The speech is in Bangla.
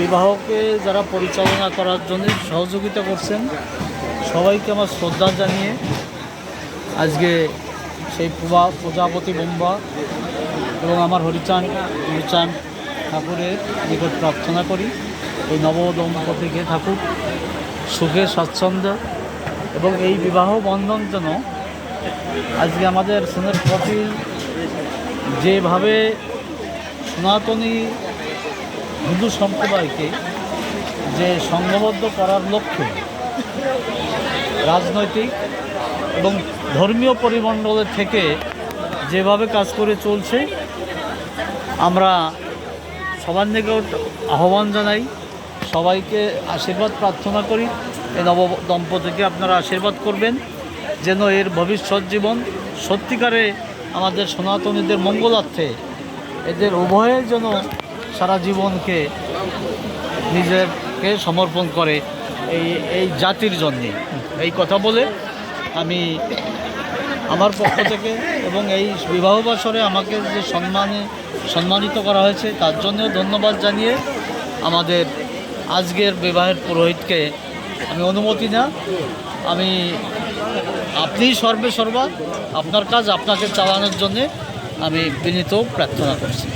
বিবাহকে যারা পরিচালনা করার জন্য সহযোগিতা করছেন, সবাইকে আমার শ্রদ্ধা জানিয়ে আজকে সেই পূজা প্রজাপতি বোম্বা এবং আমার হরিচান হরিচান ঠাকুরের নিকট প্রার্থনা করি, এই নব দম্পতিকে থাকুক, সুখে, স্বাচ্ছন্দ্য এবং এই বিবাহ বন্ধন যেন আজকে আমাদের সিনের কপিল যেভাবে সনাতনী হিন্দু সম্প্রদায়কে যে সংঘবদ্ধ করার লক্ষ্যে রাজনৈতিক এবং ধর্মীয় পরিমণ্ডলের থেকে যেভাবে কাজ করে চলছে, আমরা সবার নিকট আহ্বান জানাই, সবাইকে আশীর্বাদ প্রার্থনা করি। এই নব দম্পতিকে আপনারা আশীর্বাদ করবেন, যেন এর ভবিষ্যৎ জীবন সত্যিকারে আমাদের সনাতনীদের মঙ্গলার্থে এদের উভয়ের যেন সারা জীবনকে নিজেকে সমর্পণ করে এই এই জাতির জন্যে। এই কথা বলে আমি আমার পক্ষ থেকে এবং এই বিবাহ বছরে আমাকে যে সম্মানে সম্মানিত করা হয়েছে, তার জন্যও ধন্যবাদ জানিয়ে আমাদের আজকের বিবাহের পুরোহিতকে আমি অনুমতি না। আমি আপনিই সর্বে সর্বা, আপনার কাজ আপনাকে চালানোর জন্যে আমি বিনীত প্রার্থনা করছি।